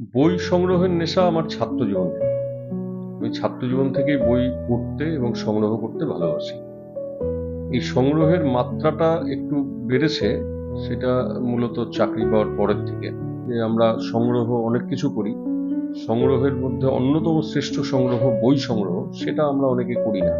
বই সংগ্রহের নেশা আমার ছাত্র জীবন থেকে। আমি ছাত্র জীবন থেকেই বই পড়তে এবং সংগ্রহ করতে ভালোবাসি। এই সংগ্রহের মাত্রাটা একটু বেড়েছে, সেটা মূলত চাকরি পাওয়ার পরের থেকে। যে আমরা সংগ্রহ অনেক কিছু করি, সংগ্রহের মধ্যে অন্যতম শ্রেষ্ঠ সংগ্রহ বই সংগ্রহ, সেটা আমরা অনেকে করি না।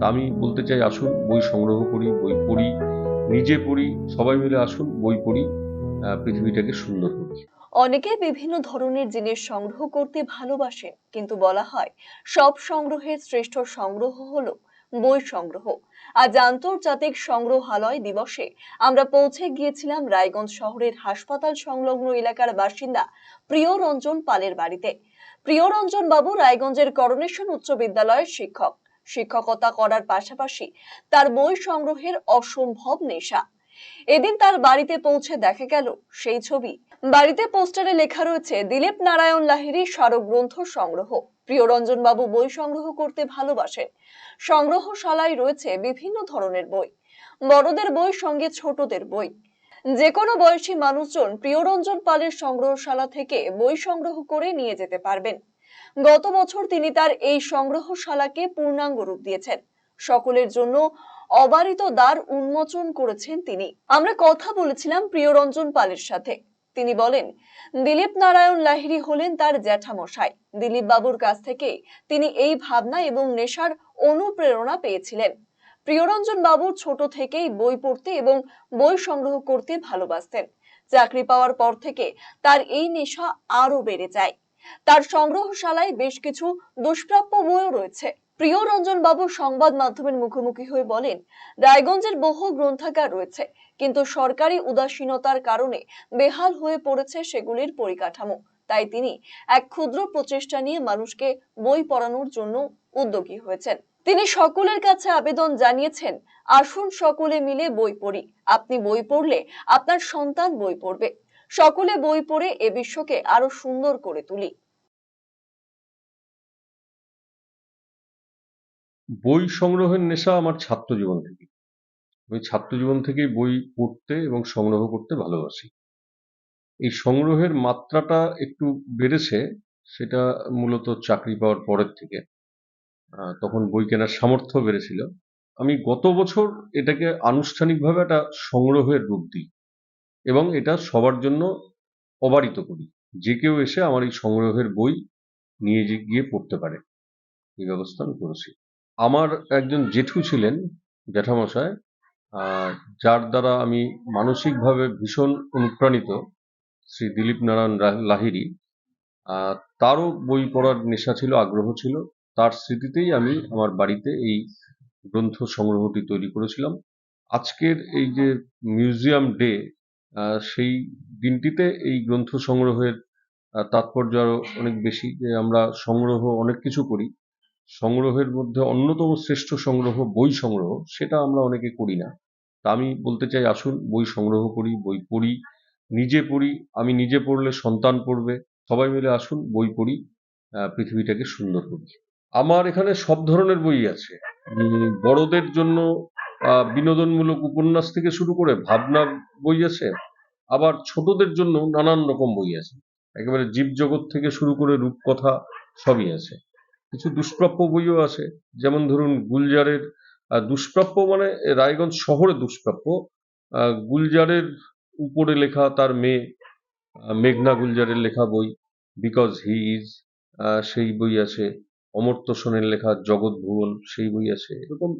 তা আমি বলতে চাই, আসুন বই সংগ্রহ করি, বই পড়ি, নিজে পড়ি, সবাই মিলে আসুন, বই পড়ি পৃথিবীটাকে সুন্দর অনেকে বিভিন্ন ধরনের জিনিস সংগ্রহ করতে ভালোবাসেন কিন্তু বলা হয় সব সংগ্রহের শ্রেষ্ঠ সংগ্রহ হলো বই সংগ্রহ। আজ আন্তর্জাতিক সংগ্রহালয় দিবসে আমরা পৌঁছে গিয়েছিলাম রায়গঞ্জ শহরের হাসপাতাল সংলগ্ন এলাকার বাসিন্দা প্রিয় রঞ্জন পালের বাড়িতে। প্রিয় রঞ্জন বাবু রায়গঞ্জের করোনেশন উচ্চ বিদ্যালয়ের শিক্ষক। শিক্ষকতা করার পাশাপাশি তার বই সংগ্রহের অসম্ভব নেশা। এদিন তার বাড়িতে পৌঁছে দেখা গেল সেই ছবি। বাড়িতে পোস্টারে লেখা রয়েছে, দিলীপ নারায়ণ লাহিড়ী স্মারক গ্রন্থ সংগ্রহ। প্রিয়রঞ্জন বাবু বই সংগ্রহ করতে ভালোবাসেন। সংগ্রহশালায় রয়েছে বিভিন্ন ধরনের বই। বড়দের বই, সঙ্গে ছোটদের বই। যে কোনো বয়সী মানুষজন প্রিয়রঞ্জন পালের সংগ্রহশালা থেকে বই সংগ্রহ করে নিয়ে যেতে পারবেন। গত বছর তিনি তার এই সংগ্রহশালাকে পূর্ণাঙ্গ রূপ দিয়েছেন। সকলের জন্য অবারিত দ্বার উন্মোচন করেছেন তিনি। আমরা কথা বলেছিলাম প্রিয়রঞ্জন পালের সাথে। তিনি বলেন, দিলীপ নারায়ণ লাহিড়ী হলেন তার জ্যাঠামশাই। দিলীপ বাবুর কাছ থেকে তিনি এই ভাবনা এবং নেশার অনুপ্রেরণা পেয়েছিলেন। প্রিয়রঞ্জন বাবু ছোট থেকেই বই পড়তে এবং বই সংগ্রহ করতে ভালোবাসতেন। চাকরি পাওয়ার পর থেকে তার এই নেশা আরও বেড়ে যায়। তার সংগ্রহশালায় বেশ কিছু দুষ্প্রাপ্য বইও রয়েছে। প্রিয় রঞ্জন বাবু সংবাদ মাধ্যমের মুখোমুখি হয়ে বলেন, রায়গঞ্জের বহু গ্রন্থাগার রয়েছে, কিন্তু সরকারি উদাসীনতার কারণে বেহাল হয়ে পড়েছে সেগুলির পরিকাঠামো। তাই তিনি এক ক্ষুদ্র প্রচেষ্টা নিয়ে মানুষকে বই পড়ানোর জন্য উদ্যোগী হয়েছেন। তিনি সকলের কাছে আবেদন জানিয়েছেন, আসুন সকলে মিলে বই পড়ি। আপনি বই পড়লে আপনার সন্তান বই পড়বে। সকলে বই পড়ে এ বিশ্বকে আরও সুন্দর করে তুলি। বই সংগ্রহের নেশা আমার ছাত্র জীবন থেকে। আমি ছাত্র জীবন থেকেই বই পড়তে এবং সংগ্রহ করতে ভালোবাসি। এই সংগ্রহের মাত্রাটা একটু বেড়েছে, সেটা মূলত চাকরি পাওয়ার পরের থেকে। তখন বই কেনার সামর্থ্য বেড়েছিল। আমি গত বছর এটাকে আনুষ্ঠানিকভাবে একটা সংগ্রহের রূপ দিই এবং এটা সবার জন্য অবারিত করি। যে কেউ এসে আমার এই সংগ্রহের বই নিয়ে গিয়ে পড়তে পারে। এই ব্যবস্থা আমি করেছি। আমার একজন জেঠু ছিলেন জ্যাঠামশায় যার দ্বারা আমি মানসিকভাবে ভীষণ অনুপ্রাণিত, শ্রী দিলীপ নারায়ণ রা- লাহিড়ী। তারও বই পড়ার নেশা ছিল, আগ্রহ ছিল। তার স্মৃতিতেই আমি আমার বাড়িতে এই গ্রন্থ সংগ্রহটি তৈরি করেছিলাম। আজকের এই যে মিউজিয়াম ডে সেই দিনটিতে এই গ্রন্থ সংগ্রহের তাৎপর্য আরও অনেক বেশি যে আমরা সংগ্রহ অনেক কিছু করি। সংগ্রহের মধ্যে অন্যতম শ্রেষ্ঠ সংগ্রহ বই সংগ্রহ, সেটা আমরা অনেকে করি না। তা আমি বলতে চাই, আসুন বই সংগ্রহ করি, বই পড়ি, নিজে পড়ি, আমি নিজে পড়লে সন্তান পড়বে, সবাই মিলে আসুন বই পড়ি পৃথিবীটাকে সুন্দর করি। আমার এখানে সব ধরনের বই আছে। বড়দের জন্য বিনোদনমূলক উপন্যাস থেকে শুরু করে ভাবনা বই আছে, আবার ছোটদের জন্য নানান রকম বই আছে। একেবারে জীবজগৎ থেকে শুরু করে রূপকথা সবই আছে। কিছু দুষ্প্রাপ্য বইও আছে। যেমন ধরুন গুলজারের দুষ্প্রাপ্য মানে রায়গঞ্জ শহরে দুষ্প্রাপ্য। গুলজারের উপরে লেখা তার মেয়ে মেঘনা গুলজারের লেখা বই, বিকজ হি ইজ সেই বই আছে। অমর্ত্য সেনের লেখা জগৎ ভুবন, সেই বই আছে। এরকম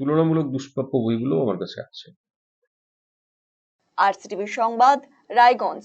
তুলনামূলক দুষ্প্রাপ্য বইগুলো আমার কাছে আছে। আর সংবাদ, রায়গঞ্জ।